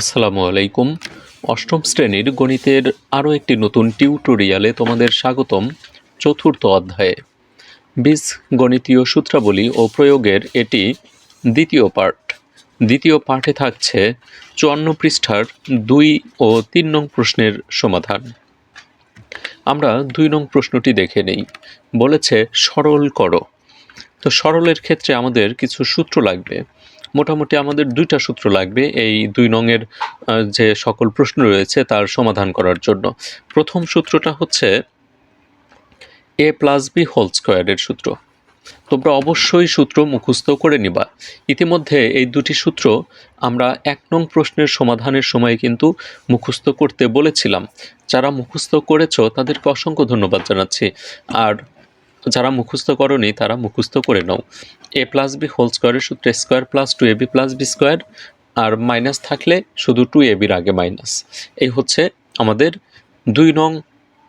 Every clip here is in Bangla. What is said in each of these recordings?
আসসালামু আলাইকুম। অষ্টম শ্রেণির গণিতের আরও একটি নতুন টিউটোরিয়ালে তোমাদের স্বাগতম চতুর্থ অধ্যায়ে। বীজ গণিতীয় সূত্রাবলী ও প্রয়োগের এটি দ্বিতীয় পার্ট দ্বিতীয় পার্টে থাকছে চুয়ান্ন পৃষ্ঠার দুই ও তিন নং প্রশ্নের সমাধান। আমরা দুই নং প্রশ্নটি দেখে নেই। বলেছে সরল করো। তো সরলের ক্ষেত্রে আমাদের কিছু সূত্র লাগবে। মোটামুটি আমাদের দুইটা সূত্র লাগবে এই দুই নংয়ের যে সকল প্রশ্ন রয়েছে তার সমাধান করার জন্য। প্রথম সূত্রটা হচ্ছে এ প্লাস বি হোল স্কোয়ারের সূত্র। তোমরা অবশ্যই সূত্র মুখস্থ করে নিবা। ইতিমধ্যে এই দুটি সূত্র আমরা এক নং প্রশ্নের সমাধানের সময় কিন্তু মুখস্থ করতে বলেছিলাম। যারা মুখস্থ করেছ তাদেরকে অসংখ্য ধন্যবাদ জানাচ্ছি। আর যারা মুখস্থ করনি, তারা মুখস্থ করে নাও। এ প্লাস বি হোল স্কোয়ারের সূত্রে square plus two A B plus B square, R minus থাকলে শুধু টু এ বির আগে মাইনাস। এই হচ্ছে আমাদের দুই নং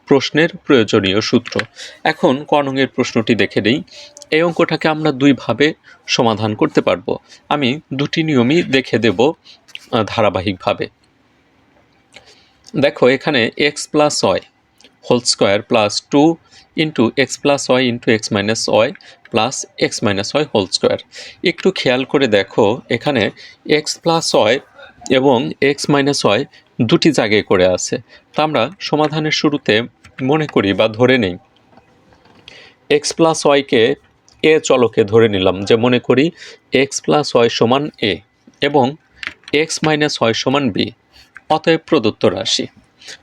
প্রশ্নের প্রয়োজনীয় সূত্র। এখন ক নংয়ের প্রশ্নটি দেখে নেই। এই অঙ্কটাকে আমরা দুইভাবে সমাধান করতে পারব। আমি দুটি নিয়মই দেখে দেব ধারাবাহিকভাবে। দেখো, এখানে x plus y whole square plus two into x plus y into x minus y plus x minus y whole square একটু খেয়াল করে দেখো, এখানে এক্স প্লাস ওয়াই এবং এক্স মাইনাস ওয়াই দুটি জায়গায় করে আছে। তা আমরা সমাধানের শুরুতে মনে করি বা ধরে নেই। এক্স প্লাস ওয়াইকে এ চলকে ধরে নিলাম যে মনে করি এক্স প্লাস ওয়াই সমান এ এবং এক্স মাইনাস ওয়াই সমান বি অতএব প্রদত্ত রাশি।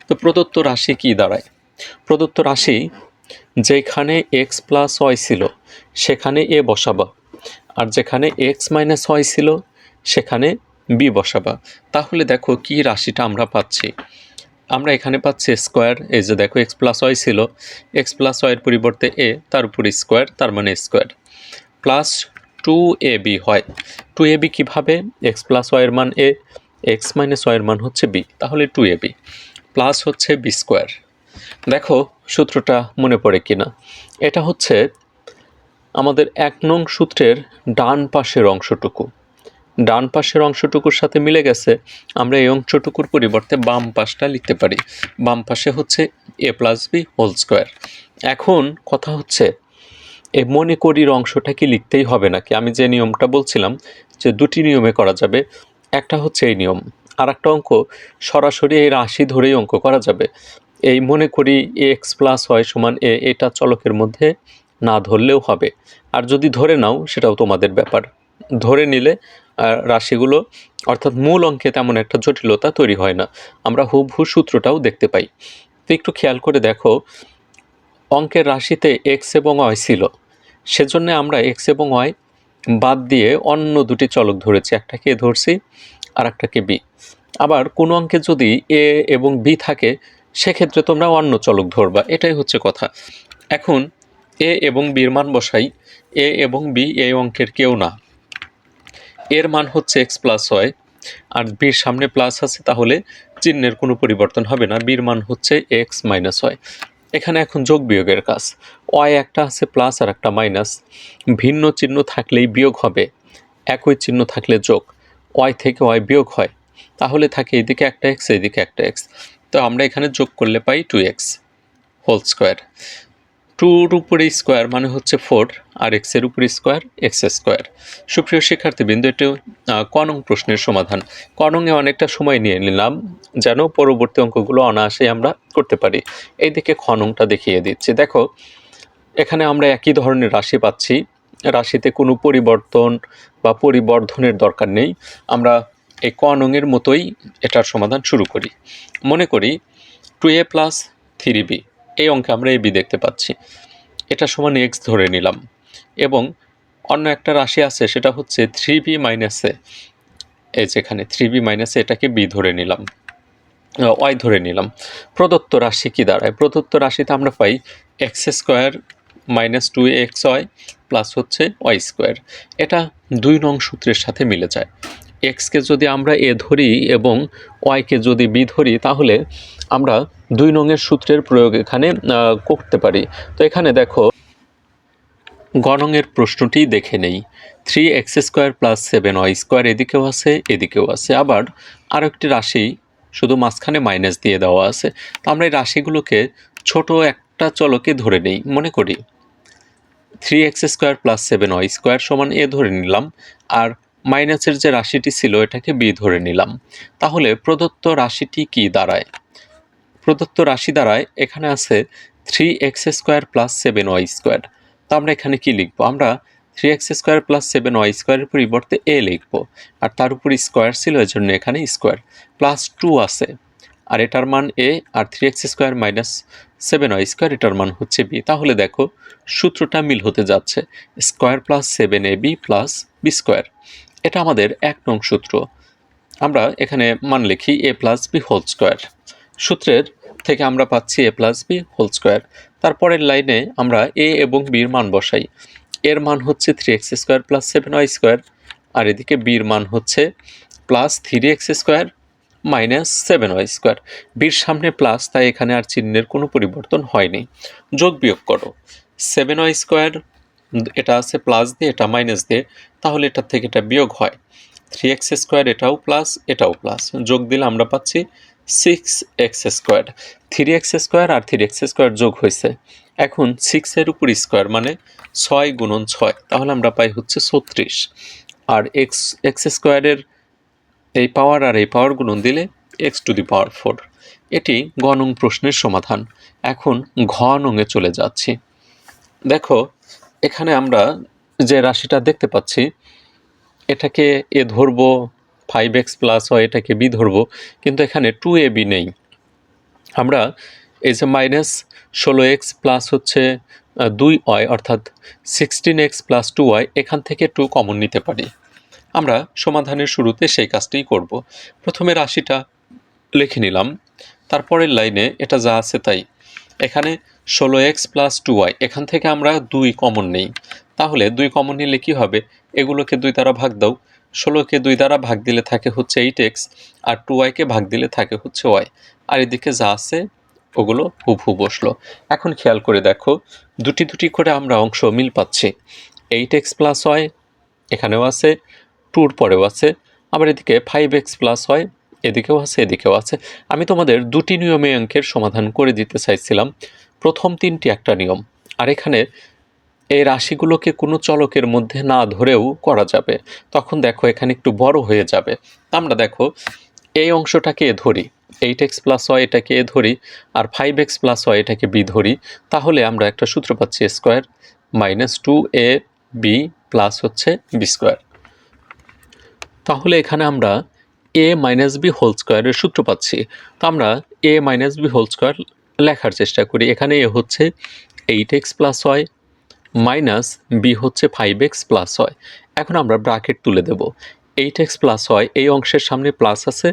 তো প্রদত্ত রাশি কি দাঁড়ায়? প্রদত্ত রাশি যেখানে এক্স প্লাস ওয়াই ছিল, সেখানে এ বসাবা। আর যেখানে এক্স মাইনাস ওয়াই ছিল, সেখানে বি বসাবা। তাহলে দেখো কি রাশিটা আমরা পাচ্ছি। আমরা এখানে পাচ্ছি স্কোয়ার এই যে দেখো এক্স প্লাস ওয়াই ছিল এক্স প্লাস ওয়াইয়ের পরিবর্তে এ তার উপর স্কোয়ার তার মানে square plus two a b হয়। টু এ বি কীভাবে? এক্স প্লাস ওয়াইয়ের মান এ এক্স মাইনাস ওয়াইয়ের মান হচ্ছে বি তাহলে টু এ বি প্লাস হচ্ছে বি স্কোয়ার দেখো, সূত্রটা মনে পড়ে কিনা। এটা হচ্ছে আমাদের এক নং সূত্রের ডান পাশের অংশটুকু। ডান পাশের অংশটুকুর সাথে মিলে গেছে, আমরা এই অংশটুকুর পরিবর্তে বাম পাশটা লিখতে পারি। বাম পাশে হচ্ছে a plus b whole square এখন কথা হচ্ছে এই মনে করির অংশটা কি লিখতেই হবে নাকি? আমি যে নিয়মটা বলছিলাম যে দুটি নিয়মে করা যাবে, একটা হচ্ছে এই নিয়ম আর একটা অঙ্ক সরাসরি এই রাশি ধরেই অঙ্ক করা যাবে। এই মনে করি এক্স প্লাস ওয়াই সমান এ এটা চলকের মধ্যে না ধরলেও হবে। আর যদি ধরে নাও, সেটাও তোমাদের ব্যাপার। ধরে নিলে রাশিগুলো, অর্থাৎ মূল অঙ্কে তেমন একটা জটিলতা তৈরি হয় না। আমরা হুবহু সূত্রটাও দেখতে পাই। তো একটু খেয়াল করে দেখো, অঙ্কের রাশিতে এক্স এবং ওয়াই ছিল। সেজন্য আমরা এক্স এবং ওয়াই বাদ দিয়ে অন্য দুটি চলক ধরেছি। একটাকে এ ধরছি আর একটাকে বি আবার কোনো অঙ্কে যদি এ এবং বি থাকে সেক্ষেত্রে তোমরা অন্য চলক ধরবা, এটাই হচ্ছে কথা। এখন, এ এবং বির মান বসাই, এ এবং বি এই অঙ্কের কেউ না। এর মান হচ্ছে এক্স প্লাস ওয়াই, আর বির সামনে প্লাস আছে, তাহলে চিহ্নের কোনো পরিবর্তন হবে না, বির মান হচ্ছে এক্স মাইনাস ওয়াই। এখানে এখন যোগ বিয়োগের কাজ, ওয়াই একটা আছে প্লাস আর একটা মাইনাস। ভিন্ন চিহ্ন থাকলেই বিয়োগ হবে, একই চিহ্ন থাকলে যোগ, ওয়াই থেকে ওয়াই বিয়োগ হয়, তাহলে থাকে এদিকে একটা এক্স এদিকে একটা এক্স। তো আমরা এখানে যোগ করলে পাই টু এক্স হোল স্কোয়ার টুর উপরে স্কোয়ার মানে হচ্ছে ফোর আর এক্সের উপরে স্কোয়ার এক্স স্কোয়ার সুপ্রিয় শিক্ষার্থীবৃন্দ এটি আহ, ক নং প্রশ্নের সমাধান। ক নংয়ে অনেকটা সময় নিয়ে নিলাম যেন পরবর্তী অঙ্কগুলো অনায়াসেই আমরা করতে পারি। এইদিকে খ নংটা দেখিয়ে দিচ্ছি। দেখো এখানে আমরা একই ধরনের রাশি পাচ্ছি। রাশিতে কোনো পরিবর্তন বা পরিবর্ধনের দরকার নেই। আমরা এই ক নংয়ের মতোই এটার সমাধান শুরু করি। মনে করি two a plus three b, এই অঙ্কে আমরা এ বি দেখতে পাচ্ছি। এটা সমান এক্স ধরে নিলাম। এবং অন্য একটা রাশি আছে, সেটা হচ্ছে থ্রি বি মাইনাসে এই যেখানে থ্রি বি মাইনাসে এটাকে বি ধরে নিলাম। ওয়াই ধরে নিলাম। প্রদত্ত রাশি কি দাঁড়ায়? প্রদত্ত রাশিতে আমরা পাই x square minus two x y plus হচ্ছে ওয়াই স্কোয়ার। এটা দুই নং সূত্রের সাথে মিলে যায়। এক্সকে যদি আমরা এ ধরি এবং ওয়াইকে যদি বি ধরি, তাহলে আমরা দুই নংয়ের সূত্রের প্রয়োগ এখানে করতে পারি। তো এখানে দেখো গণংয়ের প্রশ্নটি দেখে নেই। Three x square plus seven y square এদিকেও আছে এদিকেও আছে। আবার আরও একটি রাশি শুধু মাঝখানে মাইনাস দিয়ে দেওয়া আছে। তো আমরা এই রাশিগুলোকে ছোট একটা চলকে ধরে নেই, মনে করি। Three x square plus seven y square সমান এ ধরে নিলাম। আর মাইনাসের যে রাশিটি ছিল, এটাকে বি ধরে নিলাম। তাহলে প্রদত্ত রাশিটি কি দাঁড়ায়? প্রদত্ত রাশি দাঁড়ায়, এখানে আছে three x square plus seven y square তো আমরা এখানে কি লিখব? আমরা three x square plus seven y স্কোয়ারের পরিবর্তে এ লিখব। আর তার উপর স্কোয়ার ছিল এর জন্য এখানে স্কোয়ার প্লাস টু আছে। আর এটার মান এ আর three x square minus seven y square এটার মান হচ্ছে বি তাহলে দেখো, সূত্রটা মিল হতে যাচ্ছে। Square plus seven a b plus b square এটা আমাদের এক নং সূত্র। আমরা এখানে মান লিখি a plus b whole square সূত্রের থেকে আমরা পাচ্ছি a plus b whole square তারপরের লাইনে আমরা এ এবং বির মান বসাই। এর মান হচ্ছে three x square plus seven y square আর এদিকে বির মান হচ্ছে plus three x square minus seven y square বির সামনে প্লাস তাই এখানে আর চিহ্নের কোনো পরিবর্তন হয়নি। যোগ বিয়োগ করো। সেভেন ওয়াই স্কোয়ার এটা আছে প্লাস দিয়ে, এটা মাইনাস দিয়ে, তাহলে এটার থেকে এটা বিয়োগ হয়। থ্রি এক্স স্কোয়ার এটাও প্লাস এটাও প্লাস যোগ দিলে আমরা পাচ্ছি six x square three x square আর থ্রি এক্স স্কোয়ার যোগ হয়েছে। এখন সিক্সের উপর স্কোয়ার মানে ছয় গুণন ছয়, তাহলে আমরা পাই হচ্ছে ছত্রিশ। আর এক্স এক্স স্কোয়ারের এই পাওয়ার আর এই পাওয়ার গুণন দিলে x to the power four এটি গ নং প্রশ্নের সমাধান। এখন ঘ নংয়ে চলে যাচ্ছি। দেখো এখানে আমরা যে রাশিটা দেখতে পাচ্ছি, এটাকে এ ধরবো ফাইভ এক্স প্লাস হয়, এটাকে বি ধরবো, কিন্তু এখানে টু এ বি নেই। আমরা এই যে মাইনাস ষোলো এক্স প্লাস হচ্ছে দুই ওয়াই অর্থাৎ sixteen x plus two y এখান থেকে টু কমন নিতে পারি। আমরা সমাধানের শুরুতে সেই কাজটাই করব। প্রথমে রাশিটা লিখে নিলাম, তারপরের লাইনে এটা যা আছে তাই। এখানে ষোলো এক্স প্লাস টু ওয়াই এখান থেকে আমরা দুই কমন নেই। তাহলে দুই কমন নিলে কি হবে? এগুলোকে দুই দ্বারা ভাগ দাও। ষোলোকে দুই দ্বারা ভাগ দিলে থাকে হচ্ছে এইট এক্স আর টু ওয়াইকে ভাগ দিলে থাকে হচ্ছে ওয়াই আর এদিকে যা আছে, ওগুলো হুবহু বসল। এখন খেয়াল করে দেখো, দুটি দুটি করে আমরা অংশ মিল পাচ্ছি। এইট এক্স প্লাস ওয়াই এখানেও আছে টুর পরেও আছে। আবার এদিকে ফাইভ এক্স প্লাস হয় এদিকেও আছে এদিকেও আছে। আমি তোমাদের দুটি নিয়মে অঙ্কের সমাধান করে দিতে চাইছিলাম। প্রথম তিনটি একটা নিয়ম। আর এখানে এই রাশিগুলোকে কোনো চলকের মধ্যে না ধরেও করা যাবে। তখন দেখো এখানে একটু বড় হয়ে যাবে। আমরা দেখো এই অংশটাকে ধরি এইট এক্স প্লাস হয় এটাকে এ ধরি, আর ফাইভ এক্স প্লাস হয় এটাকে বি ধরি। তাহলে আমরা একটা সূত্র পাচ্ছি square minus two a b plus হচ্ছে বি স্কোয়ার তাহলে এখানে আমরা এ মাইনাস বি হোল স্কোয়ারের সূত্র পাচ্ছি। তো আমরা a minus b whole square লেখার চেষ্টা করি। এখানে এ হচ্ছে এইট এক্স প্লাস হয় মাইনাস বি হচ্ছে ফাইভ এক্স প্লাস হয় এখন আমরা ব্রাকেট তুলে দেব। এইট এক্স প্লাস হয় এই অংশের সামনে প্লাস আছে,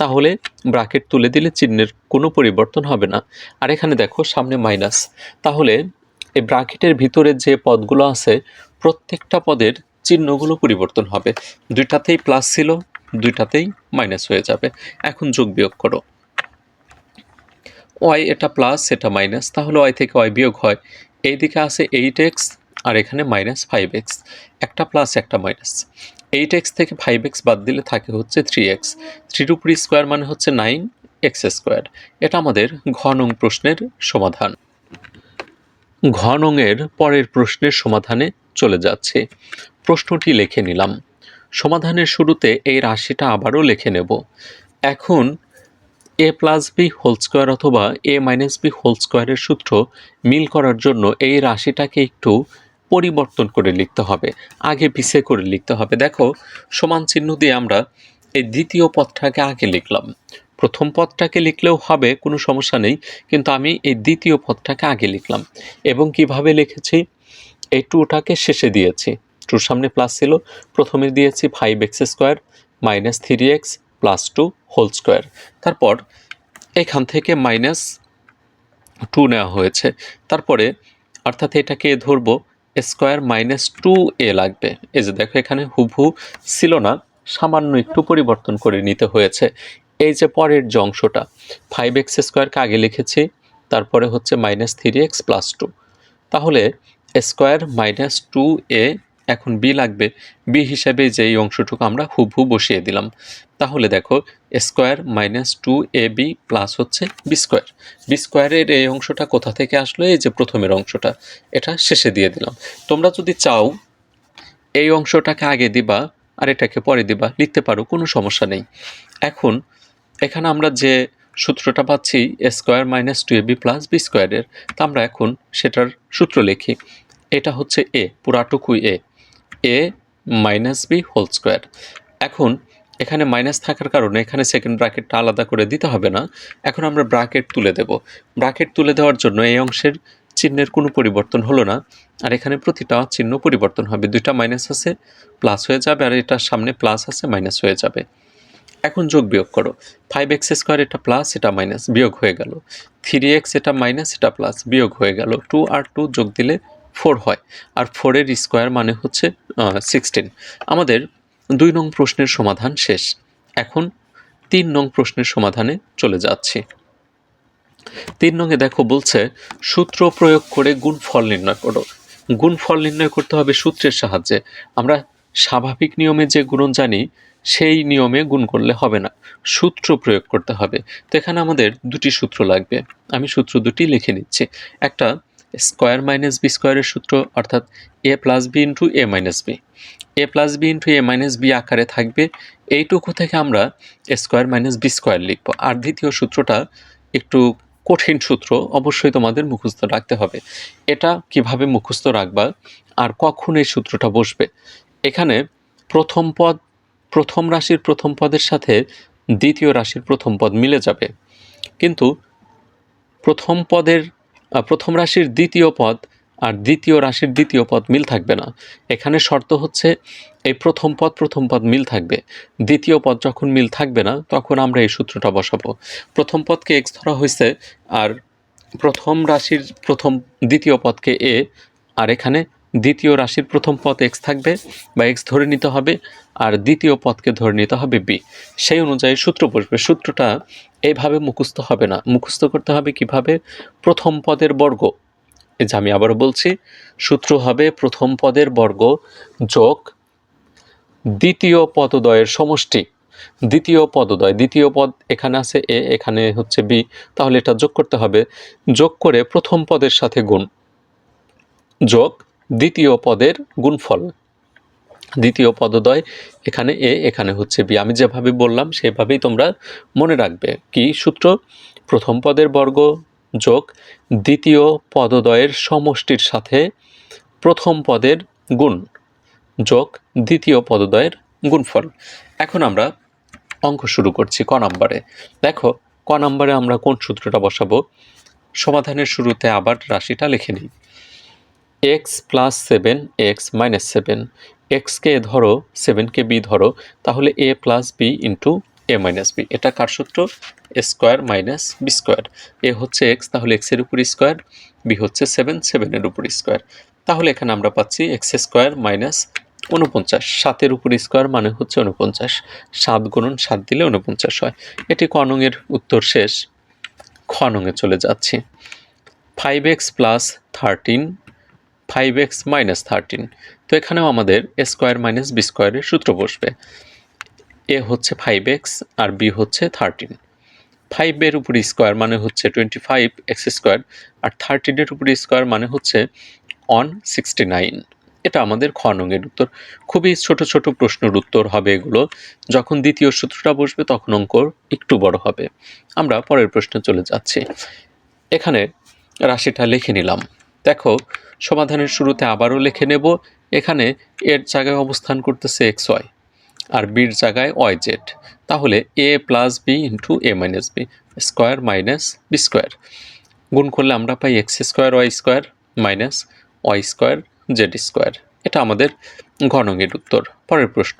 তাহলে ব্রাকেট তুলে দিলে চিহ্নের কোনো পরিবর্তন হবে না। আর এখানে দেখো সামনে মাইনাস তাহলে এই ব্রাকেটের ভিতরে যে পদগুলো আছে, প্রত্যেকটা পদের চিহ্নগুলো পরিবর্তন হবে। দুইটাতেই প্লাস ছিল, দুইটাতেই মাইনাস হয়ে যাবে। এখন যোগ বিয়োগ করো। ওয়াই এটা প্লাস, এটা মাইনাস, তাহলে ওয়াই থেকে ওয়াই বিয়োগ হয়। এইদিকে আছে এইট এক্স, আর এখানে মাইনাস ফাইভ এক্স, একটা প্লাস, একটা মাইনাস। এইট এক্স থেকে ফাইভ এক্স বাদ দিলে থাকে হচ্ছে থ্রি এক্স। থ্রির উপর স্কোয়ার মানে হচ্ছে নাইন এক্স স্কোয়ার। এটা আমাদের ঘ নং প্রশ্নের সমাধান। ঘ নংয়ের পরের প্রশ্নের সমাধানে চলে যাচ্ছে। প্রশ্নটি লিখে নিলাম। সমাধানের শুরুতে এই রাশিটা আবারও লিখে নেব। এখন a plus b whole square অথবা এ মাইনাস বি হোল স্কোয়ারের সূত্র মিল করার জন্য এই রাশিটাকে একটু পরিবর্তন করে লিখতে হবে, আগে পিছিয়ে করে লিখতে হবে। দেখো, সমান চিহ্ন দিয়ে আমরা এই দ্বিতীয় পদটাকে আগে লিখলাম। প্রথম পদটাকে লিখলেও হবে, কোনো সমস্যা নেই, কিন্তু আমি এই দ্বিতীয় পদটাকে আগে লিখলাম। এবং কীভাবে লিখেছি? এই টুটাকে শেষে দিয়েছি। টুর সামনে প্লাস ছিল, প্রথমে দিয়েছি five x square minus three x plus two whole square তারপর এখান থেকে মাইনাস টু নেওয়া হয়েছে। তারপরে অর্থাৎ এটাকে ধরবো স্কোয়ার মাইনাস টু এ লাগবে। এই যে দেখো, এখানে হুবহু ছিল না, সামান্য একটু পরিবর্তন করে নিতে হয়েছে। এই যে পরের যে অংশটা ফাইভ এক্স স্কোয়ারকে আগে লিখেছি, তারপরে হচ্ছে minus three x plus two তাহলে স্কোয়ার মাইনাস টু এ এখন বি লাগবে। বি হিসাবে যে এই অংশটুকু আমরা হুবহু বসিয়ে দিলাম। তাহলে দেখো, square minus two a b plus হচ্ছে বি স্কোয়ার। বি স্কোয়ারের এই অংশটা কোথা থেকে আসলো? এই যে প্রথমের অংশটা, এটা শেষে দিয়ে দিলাম। তোমরা যদি চাও, এই অংশটাকে আগে দিবা আর এটাকে পরে দিবা, লিখতে পারো, কোনো সমস্যা নেই। এখন, এখানে আমরা যে সূত্রটা পাচ্ছি square minus two a b plus b স্কোয়ারের, তা আমরা এখন সেটার সূত্র লিখি। এটা হচ্ছে এ, পুরাটুকুই a. A minus b whole square এখন এখানে মাইনাস থাকার কারণে এখানে সেকেন্ড ব্র্যাকেটটা আলাদা করে দিতে হবে না। এখন আমরা ব্র্যাকেট তুলে দেব। ব্র্যাকেট তুলে দেওয়ার জন্য এই অংশের চিহ্নের কোনো পরিবর্তন হলো না। আর এখানে প্রতিটা চিহ্ন পরিবর্তন হবে। দুইটা মাইনাস আছে প্লাস হয়ে যাবে, আর এটার সামনে প্লাস আছে মাইনাস হয়ে যাবে। এখন যোগ বিয়োগ করো। ফাইভ এক্স স্কোয়ার এটা প্লাস এটা মাইনাস বিয়োগ হয়ে গেল। থ্রি এক্স এটা মাইনাস এটা প্লাস বিয়োগ হয়ে গেল। টু আর টু যোগ দিলে ফোর হয়। আর ফোরের স্কোয়ার মানে হচ্ছে সিক্সটিন আমাদের দুই নং প্রশ্নের সমাধান শেষ। এখন তিন নং প্রশ্নের সমাধানে চলে যাচ্ছি। তিন নঙে দেখো বলছে, সূত্র প্রয়োগ করে গুণফল নির্ণয় করো। গুণফল নির্ণয় করতে হবে সূত্রের সাহায্যে। আমরা স্বাভাবিক নিয়মে যে গুণন জানি, সেই নিয়মে গুণ করলে হবে না। সূত্র প্রয়োগ করতে হবে। তো এখানে আমাদের দুটি সূত্র লাগবে। আমি সূত্র দুটি লিখে নিচ্ছি। একটা স্কোয়ার মাইনাস বি স্কোয়ারের সূত্র, অর্থাৎ a plus b into a minus b a plus b into a minus b আকারে থাকবে। এইটুকু থেকে আমরা স্কোয়ার মাইনাস বি স্কোয়ার লিখব। আর দ্বিতীয় সূত্রটা একটু কঠিন সূত্র, অবশ্যই তোমাদের মুখস্থ রাখতে হবে। এটা কীভাবে মুখস্থ রাখবা আর কখন এই সূত্রটা বসবে? এখানে প্রথম পদ, প্রথম রাশির প্রথম পদের সাথে দ্বিতীয় রাশির প্রথম পদ মিলে যাবে। কিন্তু প্রথম পদের প্রথম রাশির দ্বিতীয় পদ আর দ্বিতীয় রাশির দ্বিতীয় পদ মিল থাকবে না। এখানে শর্ত হচ্ছে এই প্রথম পদ প্রথম পদ মিল থাকবে। দ্বিতীয় পদ যখন মিল থাকবে না, তখন আমরা এই সূত্রটা বসাবো। প্রথম পদকে এক্স ধরা হয়েছে আর প্রথম রাশির প্রথম দ্বিতীয় পদকে এ আর এখানে দ্বিতীয় রাশির প্রথম পদ এক্স থাকবে বা এক্স ধরে নিতে হবে আর দ্বিতীয় পদকে ধরে নিতে হবে বি। সেই অনুযায়ী সূত্র বসবে। সূত্রটা এইভাবে মুখস্থ হবে না। মুখস্থ করতে হবে কীভাবে? প্রথম পদের বর্গ। এই যে আমি আবারও বলছি, সূত্র হবে প্রথম পদের বর্গ যোগ দ্বিতীয় পদদ্বয়ের সমষ্টি। দ্বিতীয় পদদ্বয়। দ্বিতীয় পদ এখানে আছে এ, এখানে হচ্ছে বি। তাহলে এটা যোগ করতে হবে। যোগ করে প্রথম পদের সাথে গুণ। যোগ দ্বিতীয় পদের গুণফল। দ্বিতীয় পদদ্বয়, এখানে এ, এখানে হচ্ছে বি। আমি যেভাবে বললাম, সেভাবেই তোমরা মনে রাখবে। কি সূত্র? প্রথম পদের বর্গ যোগ দ্বিতীয় পদদ্বয়ের সমষ্টির সাথে প্রথম পদের গুণ যোগ দ্বিতীয় পদদ্বয়ের গুণফল। এখন আমরা অঙ্ক শুরু করছি ক নম্বরে। দেখো, ক নম্বরে আমরা কোন সূত্রটা বসাবো? সমাধানের শুরুতে আবার রাশিটা লিখে নিই। X plus seven, x minus seven. এক্সকে ধরো সেভেনকে বি ধরো, তাহলে a plus b into a minus b. এটা কার সূত্র? A square minus b square. A হচ্ছে এক্স, তাহলে এক্সের উপর স্কোয়ার, বি হচ্ছে সেভেন সেভেনের উপর স্কোয়ার। তাহলে এখানে আমরা পাচ্ছি এক্স স্কোয়ার মাইনাস উনপঞ্চাশ সাতের উপর স্কোয়ার মানে হচ্ছে উনপঞ্চাশ সাত গুণন সাত দিলে উনপঞ্চাশ হয়। এটি কনঙের উত্তর শেষ। খনঙে চলে যাচ্ছি। Five x plus thirteen five x minus thirteen তো এখানেও আমাদের এ স্কোয়ার মাইনাস বি স্কোয়ারের সূত্র বসবে। এ হচ্ছে ফাইভ এক্স আর বি হচ্ছে থার্টিন ফাইভের উপর স্কোয়ার মানে হচ্ছে টোয়েন্টি ফাইভ এক্স স্কোয়ার আর থার্টিনের উপর স্কোয়ার মানে হচ্ছে অন সিক্সটি নাইন এটা আমাদের খ নঙের উত্তর। খুবই ছোট ছোট প্রশ্নের উত্তর হবে এগুলো। যখন দ্বিতীয় সূত্রটা বসবে তখন অঙ্ক একটু বড় হবে। আমরা পরের প্রশ্নে চলে যাচ্ছি। এখানে রাশিটা লিখে নিলাম। দেখো, সমাধানের শুরুতে আবারও লিখে নেব। এখানে এর জায়গায় অবস্থান করতেছে এক্স ওয়াই আর বির জায়গায় ওয়াই জেড। তাহলে a plus b into a minus b square minus b square. গুণ করলে আমরা পাই x square, y square minus y square z square. এটা আমাদের ঘনকের উত্তর। পরের প্রশ্ন,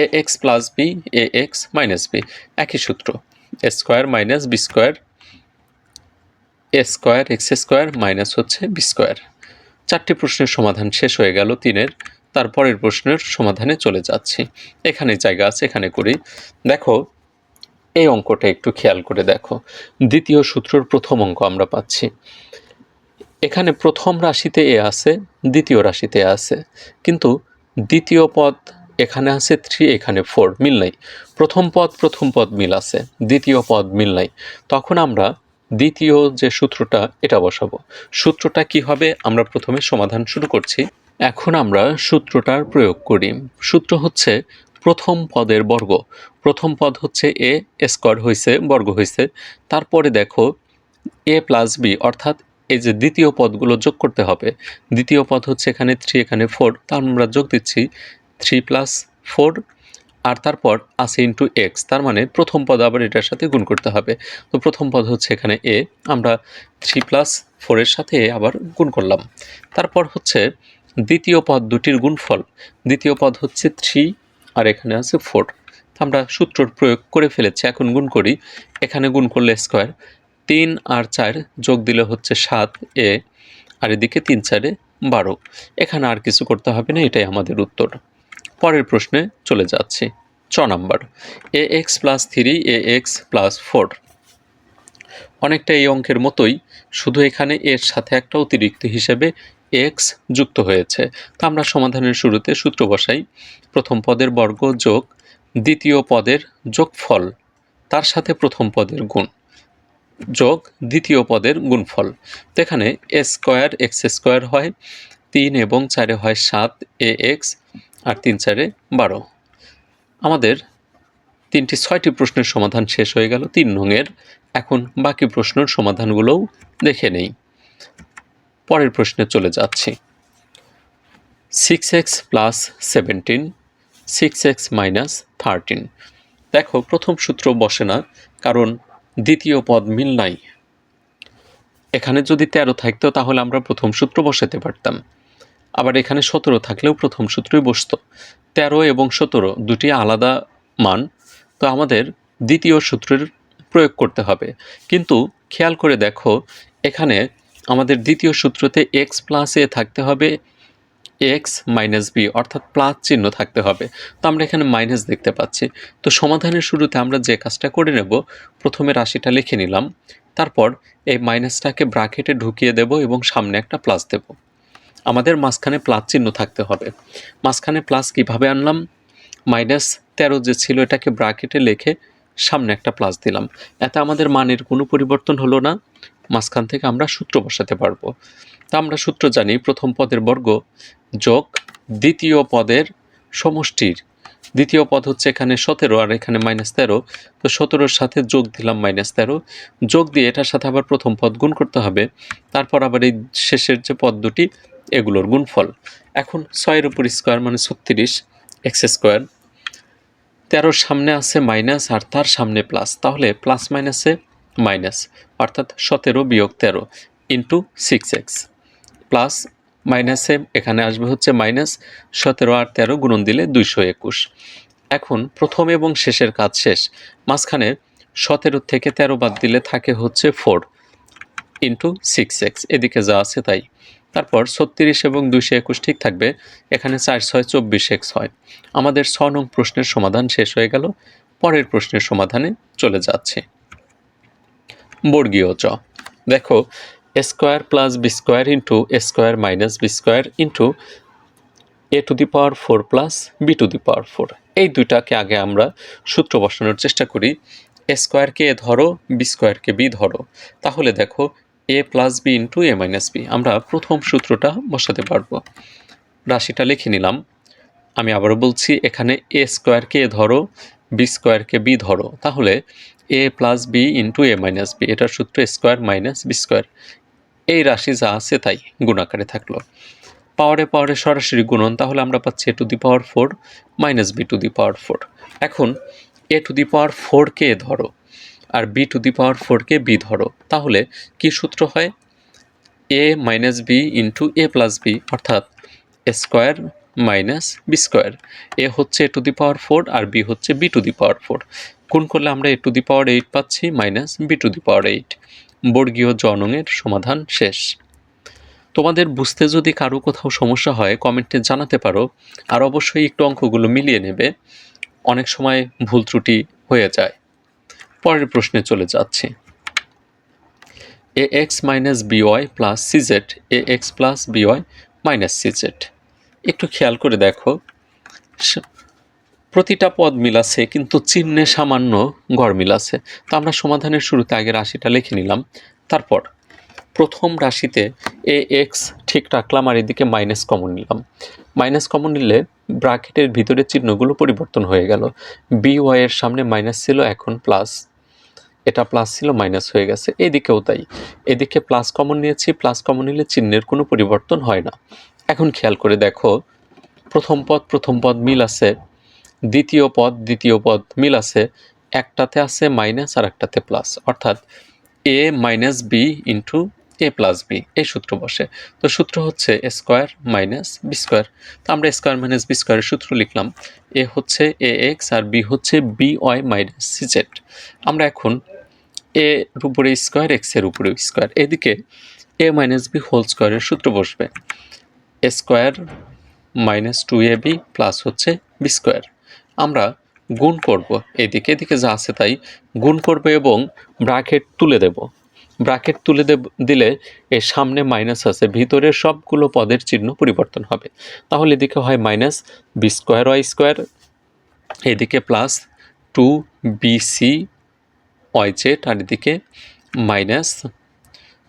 a x plus b, a x minus b, একই সূত্র। A square minus b square, a square, x square minus হচ্ছে বি স্কোয়ার। চারটি প্রশ্নের সমাধান শেষ হয়ে গেল তিনের। তারপরের প্রশ্নের সমাধানে চলে যাচ্ছি। এখানে জায়গা আছে, এখানে করি। দেখো, এই অঙ্কটা একটু খেয়াল করে দেখো। দ্বিতীয় সূত্রর প্রথম অঙ্ক আমরা পাচ্ছি। এখানে প্রথম রাশিতে এ আছে, দ্বিতীয় রাশিতে এ আছে। কিন্তু দ্বিতীয় পদ এখানে আছে, থ্রি, এখানে ফোর, মিল নাই। প্রথম পদ প্রথম পদ মিল আছে, দ্বিতীয় পদ মিল নাই। তখন আমরা দ্বিতীয় যে সূত্রটা, এটা বসাবো। সূত্রটা কি হবে? আমরা প্রথমে সমাধান শুরু করছি। এখন আমরা সূত্রটার প্রয়োগ করি। সূত্র হচ্ছে প্রথম পদের বর্গ। প্রথম পদ হচ্ছে এ স্কোয়ার হয়েছে বর্গ হয়েছে তারপরে দেখো, এ প্লাস বি, অর্থাৎ এই যে দ্বিতীয় পদগুলো যোগ করতে হবে। দ্বিতীয় পদ হচ্ছে এখানে থ্রি এখানে ফোর তার আমরা যোগ দিচ্ছি। থ্রি প্লাস ফোর আর তারপর আছে ইন্টু এক্স তার মানে প্রথম পদ আবার এটার সাথে গুণ করতে হবে। তো প্রথম পদ হচ্ছে এখানে এ আমরা থ্রি প্লাস ফোরের সাথে আবার গুণ করলাম। তারপর হচ্ছে দ্বিতীয় পদ দুটির গুণফল, দ্বিতীয় পদ হচ্ছে থ্রি আর এখানে আছে ফোর আমরা সূত্রর প্রয়োগ করে ফেলেছি, এখন গুণ করি, এখানে গুণ করলে স্কোয়ার তিন আর চার যোগ দিলে হচ্ছে সাত এ আর এদিকে তিন, চারে বারো। এখানে আর কিছু করতে হবে না, এটাই আমাদের উত্তর। পরের প্রশ্নে চলে যাচ্ছি। ছ number. A x plus three a x plus four অনেকটা এই অঙ্কের মতোই শুধু এখানে এর সাথে একটা অতিরিক্ত হিসেবে এক্স যুক্ত হয়েছে। তা আমরা সমাধানের শুরুতে সূত্র বসাই। প্রথম পদের বর্গ যোগ দ্বিতীয় পদের যোগফল। তার সাথে প্রথম পদের গুণ যোগ দ্বিতীয় পদের গুণফল। এখানে এ স্কোয়ার এক্স স্কোয়ার হয়, তিন এবং চারে হয় সাত এ এক্স আর তিন চারে বারো। আমাদের তিনটি ছয়টি প্রশ্নের সমাধান শেষ হয়ে গেল, তিন নঙের এখন বাকি প্রশ্নের সমাধানগুলোও দেখে নেই। পরের প্রশ্নে চলে যাচ্ছি। Six x plus seventeen six x minus thirteen দেখো, প্রথম সূত্র বসে না, কারণ দ্বিতীয় পদ মিল নাই। এখানে যদি তেরো থাকতো, তাহলে আমরা প্রথম সূত্র বসাতে পারতাম। আবার এখানে সতেরো থাকলেও প্রথম সূত্রই বসতো। তেরো এবং সতেরো দুটি আলাদা মান, তো আমাদের দ্বিতীয় সূত্রের প্রয়োগ করতে হবে। কিন্তু খেয়াল করে দেখো, এখানে আমাদের দ্বিতীয় সূত্রতে এক্স প্লাস এ থাকতে হবে এক্স মাইনাস বি অর্থাৎ প্লাস চিহ্ন থাকতে হবে। তো আমরা এখানে মাইনাস দেখতে পাচ্ছি। তো সমাধানের শুরুতে আমরা যে কাজটা করে নেব, প্রথমে রাশিটা লিখে নিলাম, তারপর এই মাইনাসটাকে ব্রাকেটে ঢুকিয়ে দেব এবং সামনে একটা প্লাস দেব। আমাদের মাঝখানে প্লাস চিহ্ন থাকতে হবে। মাঝখানে প্লাস কীভাবে আনলাম? মাইনাস তেরো যে ছিল এটাকে ব্রাকেটে লিখে সামনে একটা প্লাস দিলাম। এতে আমাদের মানের কোনো পরিবর্তন হলো না। মাঝখান থেকে আমরা সূত্র বসাতে পারব। তা আমরা সূত্র জানি, প্রথম পদের বর্গ যোগ দ্বিতীয় পদের সমষ্টির। দ্বিতীয় পদ হচ্ছে এখানে সতেরো আর এখানে মাইনাস তেরো। তো সতেরোর সাথে যোগ দিলাম মাইনাস তেরো। যোগ দিয়ে এটার সাথে আবার প্রথম পদ গুণ করতে হবে। তারপর আবার এই শেষের যে পদ দুটি এগুলোর গুণফল। এখন ছয়ের উপর স্কোয়ার মানে ছত্রিশ, এক্স স্কোয়ার। তেরোর সামনে আছে মাইনাস আর তার সামনে প্লাস। তাহলে প্লাস মাইনাসে মাইনাস, অর্থাৎ সতেরো বিয়োগ তেরো ইন্টু সিক্স এক্স। প্লাস মাইনাসে এখানে আসবে হচ্ছে মাইনাস, সতেরো আর তেরো গুণন দিলে দুইশো একুশ। এখন প্রথম এবং শেষের কাজ শেষ। মাঝখানে সতেরো থেকে তেরো বাদ দিলে থাকে হচ্ছে ফোর ইন্টু সিক্স এক্স। এদিকে যা আছে তাই। তারপর ছত্রিশ এবং দুইশো একুশ ঠিক থাকবে। এখানে চার ছয় চব্বিশ এক্স হয় আমাদের ছ নং প্রশ্নের সমাধান শেষ হয়ে গেল। পরের প্রশ্নের সমাধানে চলে যাচ্ছে। বর্গীয় চ। দেখো square plus b square into square minus b square into a to the power four plus b to the power four. এই দুইটাকে আগে আমরা সূত্র বসানোর চেষ্টা করি। স্কোয়ারকে এ ধরো, বি স্কোয়ারকে বি ধরো। তাহলে দেখো a plus b into a minus b আমরা প্রথম সূত্রটা বসাতে পারব। রাশিটা লিখে নিলাম। আমি আবারও বলছি, এখানে এ স্কোয়ারকে এ ধরো বি স্কোয়ারকে বি ধরো। তাহলে a plus b into a minus b এটার সূত্র স্কোয়ার মাইনাস বি স্কোয়ার এই রাশি যা আছে তাই গুণাকারে থাকল। পাওয়ারে পাওয়ারে সরাসরি গুণন, তাহলে আমরা পাচ্ছি a to the power four minus b to the power four এখন এ টু দি পাওয়ার ফোরকে ধরো। আর বি টু দি পাওয়ার ফোরকে বি ধরো। তাহলে কি সূত্র হয়? A minus b into a plus b অর্থাৎ square minus b square a হচ্ছে a to the power four R B হচ্ছে b to the power four গুণ করলে আমরা a to the power eight পাচ্ছি minus b to the power eight বর্গীয় জনঙের সমাধান শেষ। তোমাদের বুঝতে যদি কারও কোথাও সমস্যা হয়, কমেন্টে জানাতে পারো। আর অবশ্যই একটু অঙ্কগুলো মিলিয়ে নেবে। অনেক সময় ভুল ত্রুটি হয়ে যায়। পরের প্রশ্নে চলে যাচ্ছি। A x minus B Y plus C Z A x plus B Y minus C Z একটু খেয়াল করে দেখো। প্রতিটা পদ মিলাছে, কিন্তু চিহ্নে সামান্য গড় মিলাছে। তো আমরা সমাধানের শুরুতে আগে রাশিটা লিখে নিলাম। তারপর, প্রথম রাশিতে এ এক্স ঠিক রাখলাম আর এদিকে মাইনাস কমন নিলাম। মাইনাস কমন নিলে ব্রাকেটের ভিতরে চিহ্নগুলো পরিবর্তন হয়ে গেল। বি ওয়াইয়ের সামনে মাইনাস ছিল, এখন প্লাস এটা প্লাস ছিল মাইনাস হয়ে গেছে। এদিকেও তাই। এদিকে প্লাস কমন নিয়েছি প্লাস কমন নিলে চিহ্নের কোনো পরিবর্তন হয় না। এখন খেয়াল করে দেখো, প্রথম পদ প্রথম পদ মিল আছে, দ্বিতীয় পদ দ্বিতীয় পদ মিল আছে, একটাতে আছে মাইনাস আর একটাতে প্লাস অর্থাৎ a minus b into a plus b এই সূত্র বসে। তো সূত্র হচ্ছে a square minus b square তো আমরা স্কোয়ার মাইনাস বি স্কোয়ারের সূত্র লিখলাম। এ হচ্ছে এ এক্স আর বি হচ্ছে b y minus c z আমরা এখন এর উপরে স্কোয়ার এক্সের উপরে স্কোয়ার। এদিকে এ মাইনাস বি হোল স্কোয়ারের সূত্র বসবে। A square minus two a b plus হচ্ছে বি স্কোয়ার আমরা গুণ করব এদিকে এদিকে যা আছে তাই গুণ করব এবং ব্রাকেট তুলে দেব। ব্রাকেট তুলে দিলে এর সামনে মাইনাস আছে ভিতরের সবগুলো পদের চিহ্ন পরিবর্তন হবে। তাহলে এদিকে হয় minus b square y square এদিকে plus two b c z আর এদিকে minus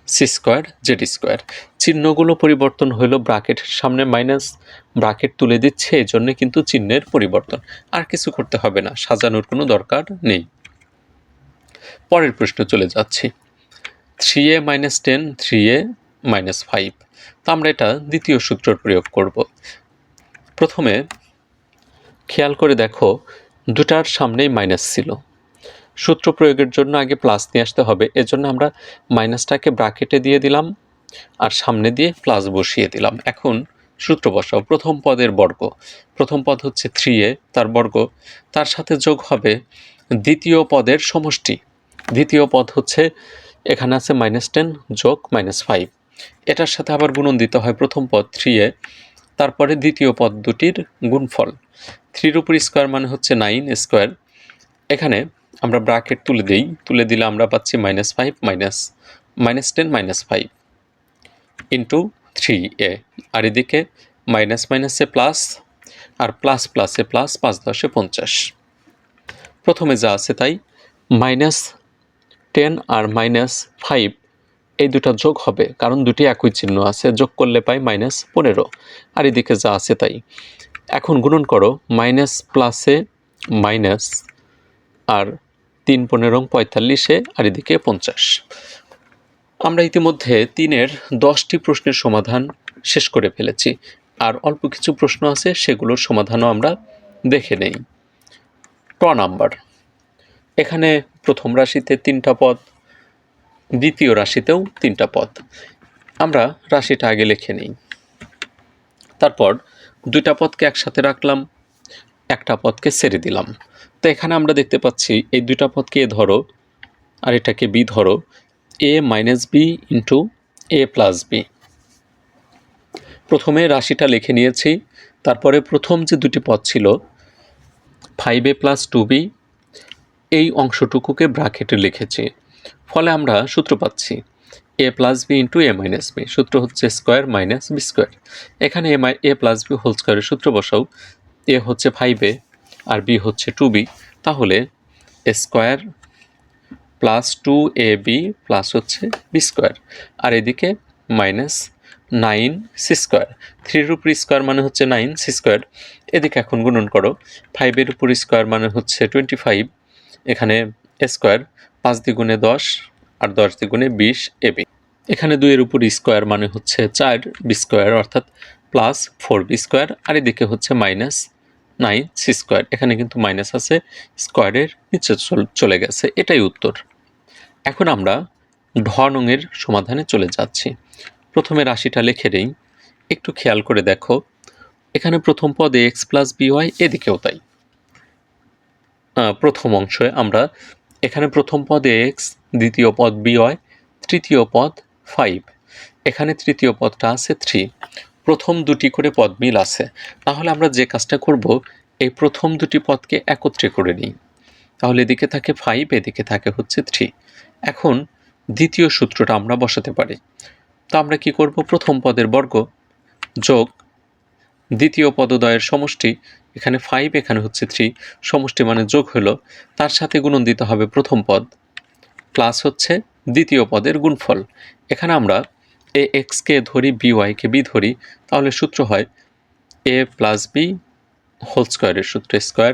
c square z square চিহ্নগুলো পরিবর্তন হলো ব্রাকেটের সামনে মাইনাস ব্রাকেট তুলে দিচ্ছে এই জন্য কিন্তু চিহ্নের পরিবর্তন। আর কিছু করতে হবে না, সাজানোর কোনো দরকার নেই। পরের প্রশ্ন চলে যাচ্ছি। Three a minus ten three a minus five তো আমরা এটা দ্বিতীয় সূত্রের প্রয়োগ করব। প্রথমে খেয়াল করে দেখো, দুটার সামনেই মাইনাস ছিল। সূত্র প্রয়োগের জন্য আগে প্লাস নিয়ে আসতে হবে। এজন্য আমরা মাইনাসটাকে ব্রাকেটে দিয়ে দিলাম আর সামনে দিয়ে প্লাস বসিয়ে দিলাম। এখন সূত্র বসাও, প্রথম পদের বর্গ। প্রথম পদ হচ্ছে থ্রি এ, তার বর্গ। তার সাথে যোগ হবে দ্বিতীয় পদের সমষ্টি। দ্বিতীয় পদ হচ্ছে, এখানে আছে মাইনাস টেন যোগ মাইনাস ফাইভ এটার সাথে আবার গুণন দিতে হয় প্রথম পদ থ্রি এ, তারপরে দ্বিতীয় পদ দুটির গুণফল। থ্রির উপর স্কোয়ার মানে হচ্ছে নাইন স্কোয়ার এখানে আমরা ব্রাকেট তুলে দিই। তুলে দিলে আমরা পাচ্ছি minus five minus minus ten minus five into three a আর এদিকে মাইনাস মাইনাসে প্লাস আর প্লাস প্লাসে প্লাস পাঁচ দশে পঞ্চাশ। প্রথমে যা আছে তাই মাইনাস টেন আর মাইনাস ফাইভ এই দুটা যোগ হবে, কারণ দুটি একই চিহ্ন আছে, যোগ করলে পাই মাইনাস পনেরো। আর এদিকে যা আছে তাই, এখন গুণন করো মাইনাস প্লাসে মাইনাস আর তিন পনেরো, পঁয়তাল্লিশে, আর এদিকে পঞ্চাশ। আমরা ইতিমধ্যে তিনের দশটি প্রশ্নের সমাধান শেষ করে ফেলেছি। আর অল্প কিছু প্রশ্ন আছে, সেগুলোর সমাধানও আমরা দেখে নেই। ট নাম্বার। এখানে প্রথম রাশিতে তিনটা পদ, দ্বিতীয় রাশিতেও তিনটা পদ। আমরা রাশিটা আগে লিখে নিই। তারপর দুইটা পদকে একসাথে রাখলাম, একটা পদকে ছেড়ে দিলাম। তো এখানে আমরা দেখতে পাচ্ছি, এই দুইটা পদকে এ ধরো, আর এটাকে বি ধরো, a minus b into a plus b. প্রথমে রাশিটা লিখে নিয়েছি, তারপরে প্রথম যে দুটি পদ ছিল five a plus two b এই অংশটুকুকে ব্রাকেটে লিখেছি। ফলে আমরা সূত্র পাচ্ছি a plus b into a minus b সূত্র হচ্ছে স্কোয়ার মাইনাস বি স্কোয়ার এখানে a my a plus b whole square সূত্র বসাও এ হচ্ছে ফাইভ এ আর বি হচ্ছে টু বি, তাহলে square plus two a b plus হচ্ছে বি স্কোয়ার। আর এদিকে মাইনাস নাইন সি স্কোয়ার। থ্রির উপর স্কোয়ার মানে হচ্ছে নাইন সি স্কোয়ার। এদিকে এখন গুণন করো, ফাইভের উপর স্কোয়ার মানে হচ্ছে টোয়েন্টি ফাইভ, এখানে স্কোয়ার পাঁচ দ্বিগুণে দশ আর দশ দ্বিগুণে বিশ এবি এখানে দুইয়ের উপর স্কোয়ার মানে হচ্ছে চার বি স্কোয়ার, অর্থাৎ প্লাস ফোর বি স্কোয়ার। আর এদিকে হচ্ছে মাইনাস নাইন সি স্কোয়ার এখানে কিন্তু মাইনাস আছে স্কোয়ারের নিচে চল- গেছে, এটাই উত্তর। এখন আমরা ঢ নংয়ের সমাধানে চলে যাচ্ছি। প্রথমে রাশিটা লিখে নেই, একটু খেয়াল করে দেখো, এখানে প্রথম পদে এক্স প্লাস বিওয়াই এদিকেও তাই। প্রথম অংশে আমরা এখানে প্রথম পদে এক্স দ্বিতীয় পদ বিওয়াই তৃতীয় পদ ফাইভ এখানে তৃতীয় পদটা আছে থ্রি প্রথম দুটি করে পদ মিল আছে। তাহলে আমরা যে কাজটা করব, এই প্রথম দুটি পদকে একত্রে করে নিই। তাহলে এদিকে থাকে ফাইভ এদিকে থাকে হচ্ছে থ্রি এখন দ্বিতীয় সূত্রটা আমরা বসাতে পারি। তো আমরা কি করব? প্রথম পদের বর্গ যোগ দ্বিতীয় পদদয়ের সমষ্টি, এখানে ফাইভ এখানে হচ্ছে থ্রি সমষ্টি মানে যোগ হলো, তার সাথে গুণন দিতে হবে প্রথম পদ প্লাস হচ্ছে দ্বিতীয় পদের গুণফল। এখানে আমরা এ এক্সকে ধরি বি ওয়াইকে বি ধরি, তাহলে সূত্র হয় এ প্লাস বি হোল স্কোয়ারের সূত্র square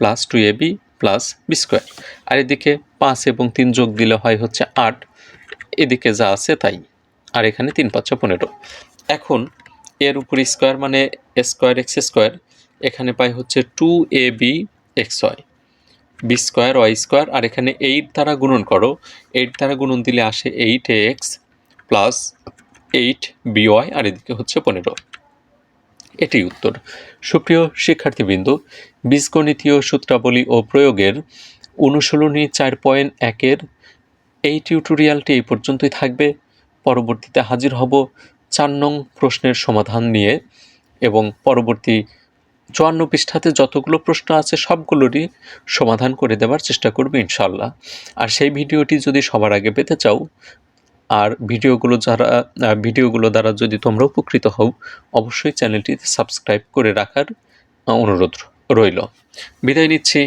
plus two a b plus b square আর এদিকে পাঁচ এবং তিন যোগ দিলে হয় হচ্ছে আট। এদিকে যা আছে তাই। আর এখানে তিন পাঁচশো পনেরো। এখন এর উপর স্কোয়ার মানে স্কোয়ার এক্স স্কোয়ার এখানে পাই হচ্ছে two a b x y b square y square আর এখানে এইট দ্বারা গুণন করো। এইট দ্বারা গুণন দিলে আসে eight a x plus eight b y আর এদিকে হচ্ছে পনেরো। এটি উত্তর। সুপ্রিয় শিক্ষার্থীবৃন্দ, বীজগণিতীয় সূত্রাবলী ও প্রয়োগের অনুশীলনী চার পয়েন্ট একের এই টিউটোরিয়ালটি এই পর্যন্তই থাকবে। পরবর্তীতে হাজির হব চার নং প্রশ্নের সমাধান নিয়ে এবং পরবর্তী চুয়ান্ন পৃষ্ঠাতে যতগুলো প্রশ্ন আছে সবগুলোরই সমাধান করে দেওয়ার চেষ্টা করবে ইনশাল্লাহ আর সেই ভিডিওটি যদি সবার আগে পেতে চাও আর ভিডিওগুলো যারা ভিডিওগুলো দ্বারা যদি তোমরা উপকৃত হও, অবশ্যই চ্যানেলটি সাবস্ক্রাইব করে রাখার অনুরোধ রইল। বিদায় নিচ্ছি।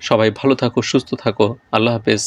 সবাই ভালো থাকো, সুস্থ থাকো। আল্লাহ হাফেজ।